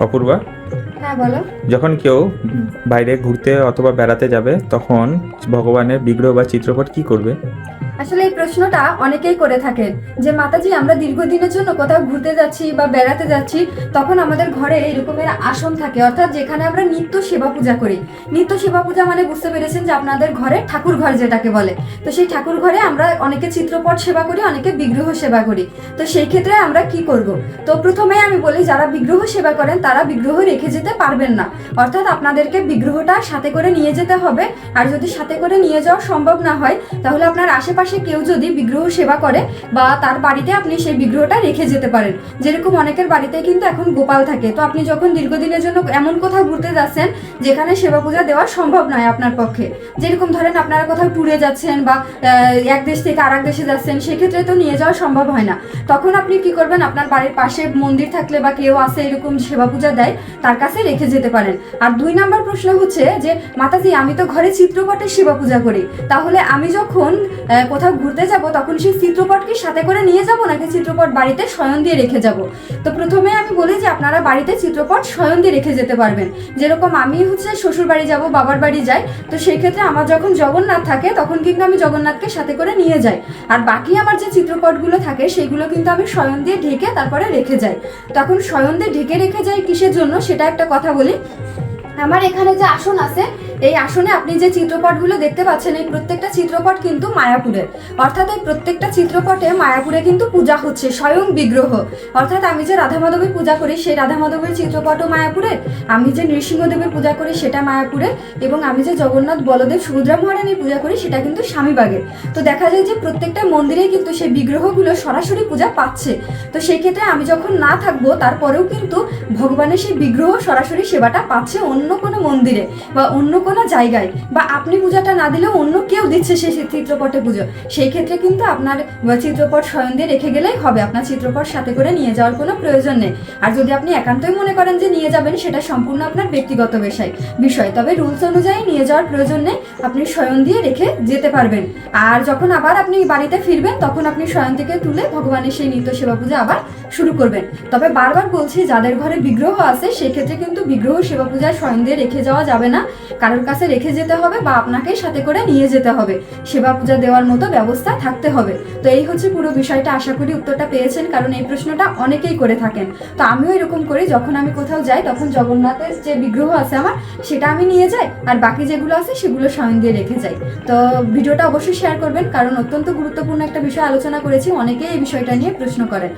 অপূর্বা? হ্যাঁ বলো। যখন কেউ বাইরে ঘুরতে অথবা বেড়াতে যাবে তখন ভগবানের বিগ্রহ বা চিত্রপট কি করবে? আসলে এই প্রশ্নটা অনেকেই করে থাকেন যে, মাতাজি, আমরা দীর্ঘদিনের জন্য কোথাও ঘুরতে যাচ্ছি বা বেড়াতে যাচ্ছি, তখন আমাদের ঘরে এরকমের আসন থাকে। অর্থাৎ যেখানে আমরা নিত্য সেবা পূজা করি। নিত্য সেবা পূজা মানে বুঝতে পেরেছেন যে, আপনাদের ঘরে ঠাকুর ঘর যেটাকে বলে। তো সেই ঠাকুর ঘরে আমরা অনেকে চিত্রপট সেবা করি, অনেকে বিগ্রহ সেবা করি। তো সেই ক্ষেত্রে আমরা কি করব? তো প্রথমে আমি বলি, যারা বিগ্রহ সেবা করেন, তারা বিগ্রহ রেখে যেতে পারবেন না। অর্থাৎ আপনাদেরকে বিগ্রহটা সাথে করে নিয়ে যেতে হবে। আর যদি সাথে করে নিয়ে যাওয়া সম্ভব না হয়, তাহলে আপনার আশেপাশে কেউ যদি বিগ্রহ সেবা করে বা তার বাড়িতে আপনি সেই বিগ্রহটা রেখে যেতে পারেন। যেরকম অনেকের বাড়িতে কিন্তু এখন গোপাল থাকে। তো আপনি যখন দীর্ঘদিনের জন্য এমন কোথাও ঘুরতে যাচ্ছেন, যেখানে সেবা পূজা দেওয়া সম্ভব নয় আপনার পক্ষে। যেরকম ধরেন আপনারা কোথাও ট্যুরে যাচ্ছেন বা এক দেশ থেকে আরেক দেশে যাচ্ছেন, সেক্ষেত্রে তো নিয়ে যাওয়া সম্ভব হয় না। তখন আপনি কি করবেন? আপনার বাড়ির পাশে মন্দির থাকলে বা কেউ আছে এরকম সেবা পূজা দেয়, তার কাছে রেখে যেতে পারেন। আর দুই নাম্বার প্রশ্ন হচ্ছে যে, মাতাজি, আমি তো ঘরে চিত্রপটের সেবা পূজা করি। তাহলে আমি যখন কোথাও ঘুরতে যাব, তখন সেই চিত্রপটকে সাথে করে নিয়ে যাব নাকি চিত্রপট বাড়িতে শয়ন দিয়ে রেখে যাব? তো প্রথমে আমি বলি যে আপনারা বাড়িতে চিত্রপট শয়ন দিয়ে রেখে যেতে পারবেন। যেরকম আমি হচ্ছে শ্বশুর বাড়ি যাব, বাবার বাড়ি যাই, তো সেই ক্ষেত্রে আমার যখন জগন্নাথ থাকে, তখন কিন্তু আমি জগন্নাথকে সাথে করে নিয়ে যাই। আর বাকি আমার যে চিত্রপটগুলো থাকে, সেগুলো কিন্তু আমি শয়ন দিয়ে ঢেকে তারপরে রেখে যাই। তখন শয়ন দিয়ে ঢেকে রেখে যাই কিসের জন্য, সেটা একটা কথা বলি। আমার এখানে যে আসন আছে এই আসনে আপনি যে চিত্রপটগুলো দেখতে পাচ্ছেন, এই প্রত্যেকটা চিত্রপট কিন্তু মায়াপুরের অর্থাৎ এই প্রত্যেকটা চিত্রপটে মায়াপুরে কিন্তু পূজা হচ্ছে, স্বয়ং বিগ্রহ। অর্থাৎ আমি যে রাধা মাধবের পূজা করি, সেই রাধা মাধবের চিত্রপটও মায়াপুরে। আমি যে নৃসিংহদেবের পূজা করি, সেটা মায়াপুরে। এবং আমি যে জগন্নাথ বলদেব সুভদ্রা মহারানীর পূজা করি, সেটা কিন্তু স্বামীবাগের তো দেখা যায় যে প্রত্যেকটা মন্দিরেই কিন্তু সেই বিগ্রহগুলো সরাসরি পূজা পাচ্ছে। তো সেই ক্ষেত্রে আমি যখন না থাকব, তারপরেও কিন্তু ভগবানের সেই বিগ্রহ সরাসরি সেবাটা পাচ্ছে অন্য কোনো মন্দিরে বা অন্য কোনো জায়গায় বা আপনি পূজাটা না দিলেও অন্য কেউ দিচ্ছে সেই চিত্রপটে পুজো, সেই ক্ষেত্রে কিন্তু আপনার চিত্রপট স্বয়ং দিয়ে রেখে গেলেই হবে। আপনার চিত্রপট সাথে করে নিয়ে যাওয়ার কোনো প্রয়োজন নেই। আর যদি আপনি একান্তই মনে করেন যে নিয়ে যাবেন, সেটা সম্পূর্ণ আপনার ব্যক্তিগত বিষয় বিষয়। তবে রুলস অনুযায়ী নিয়ে যাওয়ার প্রয়োজন নেই। আপনি স্বয়ং দিয়ে রেখে যেতে পারবেন। আর যখন আবার আপনি বাড়িতে ফিরবেন, তখন আপনি স্বয়ং থেকে তুলে ভগবানের সেই নিত্য সেবা পূজা আবার শুরু করবেন। তবে বারবার বলছি, যাদের ঘরে বিগ্রহ আছে, সেক্ষেত্রে কিন্তু বিগ্রহ সেবা পূজা স্বয়ং দিয়ে রেখে যাওয়া যাবে না। কারোর কাছে রেখে যেতে হবে বা আপনাকে সাথে করে নিয়ে যেতে হবে। সেবা পূজা দেওয়ার মতো ব্যবস্থা থাকতে হবে। তো এই হচ্ছে পুরো বিষয়টা। আশা করি উত্তরটা পেয়েছেন, কারণ এই প্রশ্নটা অনেকেই করে থাকেন। তো আমিও এরকম করি, যখন আমি কোথাও যাই, তখন জগন্নাথের যে বিগ্রহ আছে আমার, সেটা আমি নিয়ে যাই, আর বাকি যেগুলো আছে সেগুলো স্বয়ং দিয়ে রেখে যাই। তো ভিডিওটা অবশ্যই শেয়ার করবেন, কারণ অত্যন্ত গুরুত্বপূর্ণ একটা বিষয় আলোচনা করেছি, অনেকেই এই বিষয়টা নিয়ে প্রশ্ন করেন।